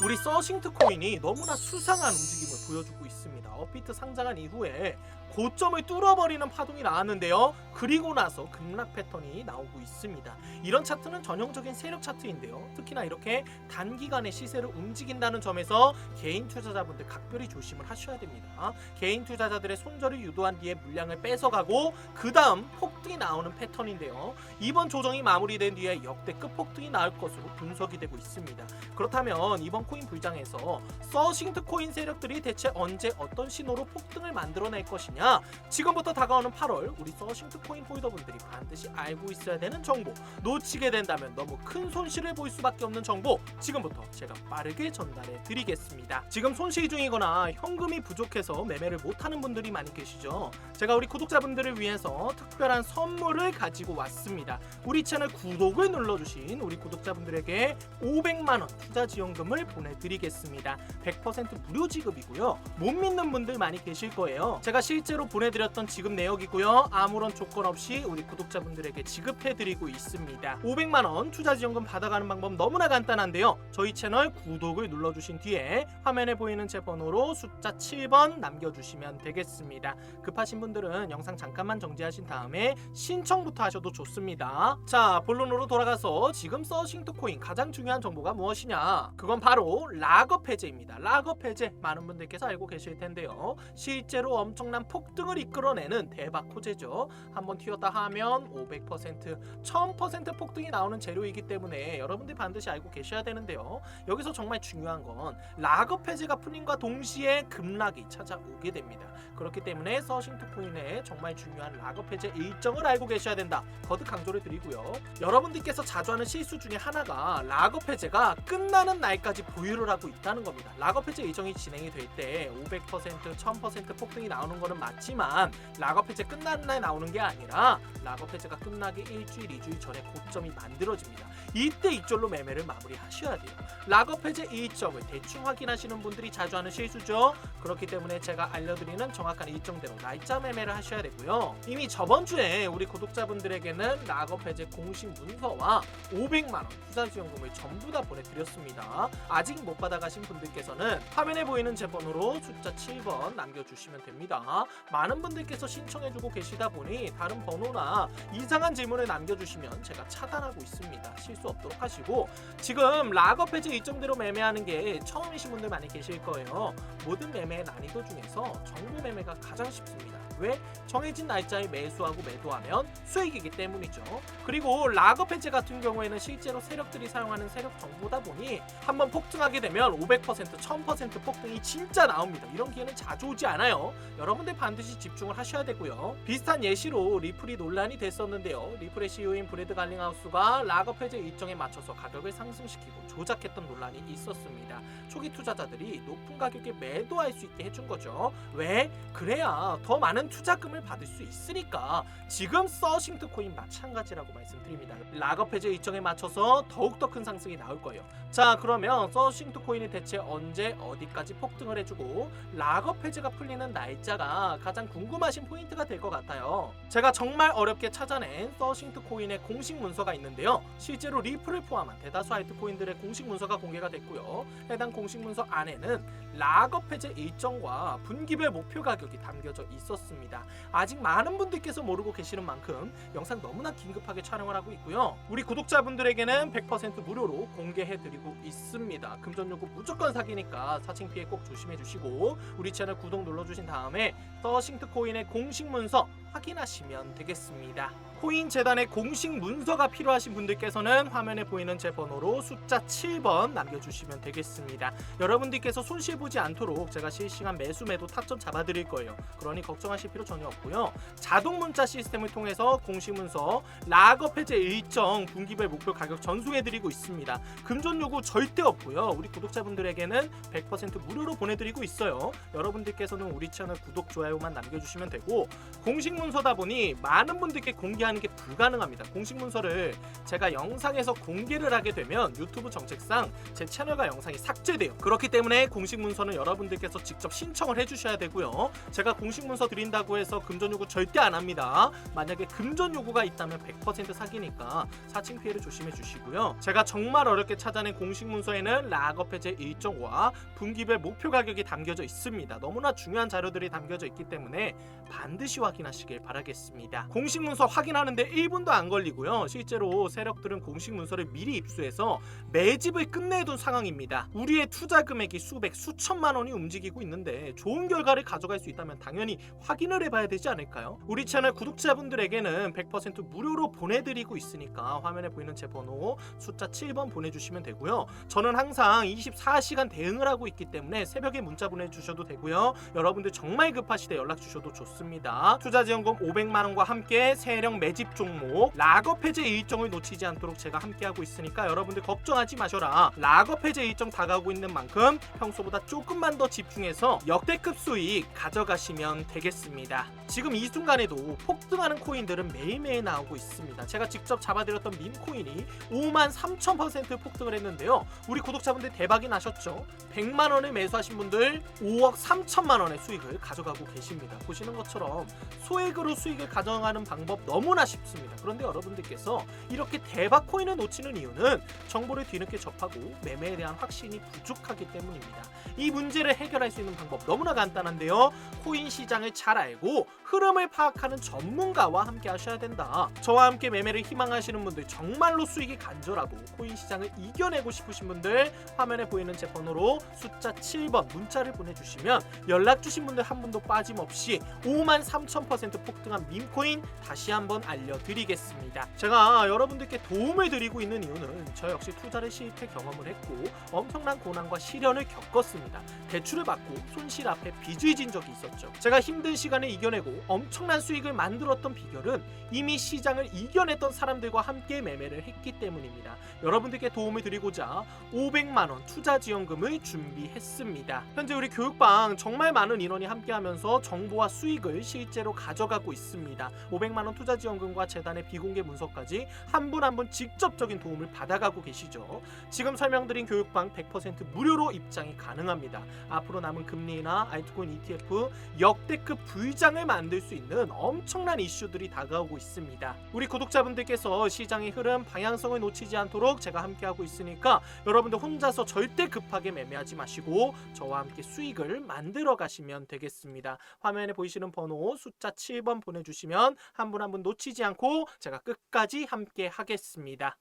우리 서싱트 코인이 너무나 수상한 움직임을 보여주고 있습니다. 업비트 상장한 이후에 고점을 뚫어버리는 파동이 나왔는데요. 그리고 나서 급락 패턴이 나오고 있습니다. 이런 차트는 전형적인 세력 차트인데요. 특히나 이렇게 단기간에 시세를 움직인다는 점에서 개인 투자자분들 각별히 조심을 하셔야 됩니다. 개인 투자자들의 손절을 유도한 뒤에 물량을 뺏어가고 그 다음 폭등이 나오는 패턴인데요. 이번 조정이 마무리된 뒤에 역대급 폭등이 나올 것으로 분석이 되고 있습니다. 그렇다면 이번 코인 불장에서 서싱트 코인 세력들이 대체 언제 어떤 신호로 폭등을 만들어낼 것이냐? 지금부터 다가오는 8월 우리 서싱트 코인 홀더분들이 반드시 알고 있어야 되는 정보. 놓치게 된다면 너무 큰 손실을 볼 수밖에 없는 정보. 지금부터 제가 빠르게 전달해 드리겠습니다. 지금 손실 중이거나 현금이 부족해서 매매를 못하는 분들이 많이 계시죠? 제가 우리 구독자분들을 위해서 특별한 선물을 가지고 왔습니다. 우리 채널 구독을 눌러주신 우리 구독자분들에게 500만원 투자 지원금을 보내드리겠습니다 100% 무료 지급이고요. 못 믿는 분들 많이 계실 거예요. 제가 실제로 보내드렸던 지급 내역이고요. 아무런 조건 없이 우리 구독자분들에게 지급해드리고 있습니다. 500만 원 투자 지원금 받아가는 방법 너무나 간단한데요. 저희 채널 구독을 눌러주신 뒤에 화면에 보이는 제 번호로 숫자 7번 남겨주시면 되겠습니다. 급하신 분들은 영상 잠깐만 정지하신 다음에 신청부터 하셔도 좋습니다. 자 본론으로 돌아가서 지금 서싱트 코인 가장 중요한 정보가 무엇이냐? 그건 바로 락업 해제입니다. 락업 해제 많은 분들께서 알고 계실 텐데요. 실제로 엄청난 폭등을 이끌어내는 대박 호재죠. 한번 튀었다 하면 500%, 1000% 폭등이 나오는 재료이기 때문에 여러분들 반드시 알고 계셔야 되는데요. 여기서 정말 중요한 건 락업 해제가 풀림과 동시에 급락이 찾아오게 됩니다. 그렇기 때문에 서싱트 코인의 정말 중요한 락업 해제 일정을 알고 계셔야 된다. 거듭 강조를 드리고요. 여러분들께서 자주 하는 실수 중에 하나가 락업 해제가 끝나는 날까지 보유를 하고 있다는 겁니다. 락업 해제 일정이 진행이 될 때 500%, 1000% 폭등이 나오는 거는 맞지만 락업 해제 끝나는 날 나오는 게 아니라 락업 해제가 끝나기 일주일, 이주일 전에 고점이 만들어집니다. 이때 이절로 매매를 마무리하셔야 돼요. 락업 해제 일정을 대충 확인하시는 분들이 자주 하는 실수죠. 그렇기 때문에 제가 알려드리는 정확한 일정대로 날짜 매매를 하셔야 되고요. 이미 저번 주에 우리 구독자분들에게는 락업 해제 공식 문서와 500만 원 투자 지원금을 전부 다 보내드렸습니다. 아직 못 받아가신 분들께서는 화면에 보이는 제 번호로 숫자 7번 남겨주시면 됩니다. 많은 분들께서 신청해주고 계시다 보니 다른 번호나 이상한 질문을 남겨주시면 제가 차단하고 있습니다. 실수 없도록 하시고 지금 락업 해제 일정대로 매매하는 게 처음이신 분들 많이 계실 거예요. 모든 매매의 난이도 중에서 정보 매매가 가장 쉽습니다. 왜? 정해진 날짜에 매수하고 매도하면 수익이기 때문이죠. 그리고 락업 해제 같은 경우에는 실제로 세력들이 사용하는 세력 정보다 보니 한번 폭등하게 되면 500%, 1000% 폭등이 진짜 나옵니다. 이런 기회는 자주 오지 않아요. 여러분들 반드시 집중을 하셔야 되고요. 비슷한 예시로 리플이 논란이 됐었는데요. 리플의 CEO인 브래드 갈링하우스가 락업 해제 일정에 맞춰서 가격을 상승시키고 조작했던 논란이 있었습니다. 초기 투자자들이 높은 가격에 매도할 수 있게 해준 거죠. 왜? 그래야 더 많은 투자금을 받을 수 있으니까 지금 서싱트 코인 마찬가지라고 말씀드립니다. 락업 해제 일정에 맞춰서 더욱더 큰 상승이 나올 거예요. 자 그러면 서싱트 코인이 대체 언제 어디까지 폭등을 해주고 락업 해제가 풀리는 날짜가 가장 궁금하신 포인트가 될 것 같아요. 제가 정말 어렵게 찾아낸 서싱트 코인의 공식 문서가 있는데요. 실제로 리플을 포함한 대다수 알트코인들의 공식 문서가 공개가 됐고요. 해당 공식 문서 안에는 락업 해제 일정과 분기별 목표 가격이 담겨져 있었 습니다. 아직 많은 분들께서 모르고 계시는 만큼 영상 너무나 긴급하게 촬영을 하고 있고요. 우리 구독자분들에게는 100% 무료로 공개해드리고 있습니다. 금전 요구 무조건 사기니까 사칭 피해 꼭 조심해 주시고 우리 채널 구독 눌러주신 다음에 서싱트 코인의 공식 문서 확인하시면 되겠습니다. 코인 재단의 공식 문서가 필요하신 분들께서는 화면에 보이는 제 번호로 숫자 7번 남겨주시면 되겠습니다. 여러분들께서 손실 보지 않도록 제가 실시간 매수 매도 타점 잡아드릴 거예요. 그러니 걱정하실 필요 전혀 없고요. 자동 문자 시스템을 통해서 공식 문서 락업 해제 일정 분기별 목표 가격 전송해드리고 있습니다. 금전 요구 절대 없고요. 우리 구독자분들에게는 100% 무료로 보내드리고 있어요. 여러분들께서는 우리 채널 구독 좋아요만 남겨주시면 되고 공식 문서다 보니 많은 분들께 공개하는 게 불가능합니다. 공식 문서를 제가 영상에서 공개를 하게 되면 유튜브 정책상 제 채널과 영상이 삭제돼요. 그렇기 때문에 공식 문서는 여러분들께서 직접 신청을 해주셔야 되고요. 제가 공식 문서 드린다고 해서 금전 요구 절대 안 합니다. 만약에 금전 요구가 있다면 100% 사기니까 사칭 피해를 조심해 주시고요. 제가 정말 어렵게 찾아낸 공식 문서에는 락업 해제 일정과 분기별 목표 가격이 담겨져 있습니다. 너무나 중요한 자료들이 담겨져 있기 때문에 반드시 확인하시 길 바라겠습니다. 공식 문서 확인하는데 1분도 안 걸리고요. 실제로 세력들은 공식 문서를 미리 입수해서 매집을 끝내둔 상황입니다. 우리의 투자 금액이 수백, 수천만 원이 움직이고 있는데 좋은 결과를 가져갈 수 있다면 당연히 확인을 해봐야 되지 않을까요? 우리 채널 구독자분들에게는 100% 무료로 보내드리고 있으니까 화면에 보이는 제 번호 숫자 7번 보내주시면 되고요. 저는 항상 24시간 대응을 하고 있기 때문에 새벽에 문자 보내주셔도 되고요. 여러분들 정말 급하시대 연락 주셔도 좋습니다. 투자 지원 금 500만 원과 함께 세력 매집 종목 락업 해제 일정을 놓치지 않도록 제가 함께하고 있으니까 여러분들 걱정하지 마셔라. 락업 해제 일정 다가오고 있는 만큼 평소보다 조금만 더 집중해서 역대급 수익 가져가시면 되겠습니다. 지금 이 순간에도 폭등하는 코인들은 매일매일 나오고 있습니다. 제가 직접 잡아드렸던 민 코인이 5만 3천 퍼센트 폭등을 했는데요. 우리 구독자분들 대박이 나셨죠? 100만 원을 매수하신 분들 5억 3천만 원의 수익을 가져가고 계십니다. 보시는 것처럼 소액 으로 수익을 가져가는 방법 너무나 쉽습니다. 그런데 여러분들께서 이렇게 대박 코인을 놓치는 이유는 정보를 뒤늦게 접하고 매매에 대한 확신이 부족하기 때문입니다. 이 문제를 해결할 수 있는 방법 너무나 간단한데요. 코인 시장을 잘 알고 흐름을 파악하는 전문가와 함께 하셔야 된다. 저와 함께 매매를 희망하시는 분들 정말로 수익이 간절하고 코인 시장을 이겨내고 싶으신 분들 화면에 보이는 제 번호로 숫자 7번 문자를 보내주시면 연락 주신 분들 한 분도 빠짐없이 5만 3천 퍼센트 폭등한 밈코인 다시 한번 알려드리겠습니다. 제가 여러분들께 도움을 드리고 있는 이유는 저 역시 투자를 실패 경험을 했고 엄청난 고난과 시련을 겪었습니다. 대출을 받고 손실 앞에 빚을 진 적이 있었죠. 제가 힘든 시간을 이겨내고 엄청난 수익을 만들었던 비결은 이미 시장을 이겨냈던 사람들과 함께 매매를 했기 때문입니다. 여러분들께 도움을 드리고자 500만 원 투자 지원금을 준비했습니다. 현재 우리 교육방 정말 많은 인원이 함께하면서 정보와 수익을 실제로 가져 가고 있습니다. 500만 원 투자 지원금과 재단의 비공개 문서까지 한분 한분 직접적인 도움을 받아가고 계시죠. 지금 설명드린 교육방 100% 무료로 입장이 가능합니다. 앞으로 남은 금리나 알트코인 ETF 역대급 불장을 만들 수 있는 엄청난 이슈들이 다가오고 있습니다. 우리 구독자분들께서 시장의 흐름 방향성을 놓치지 않도록 제가 함께하고 있으니까 여러분들 혼자서 절대 급하게 매매하지 마시고 저와 함께 수익을 만들어 가시면 되겠습니다. 화면에 보이시는 번호 숫자 7번 보내주시면 한 분 한 분 놓치지 않고 제가 끝까지 함께 하겠습니다.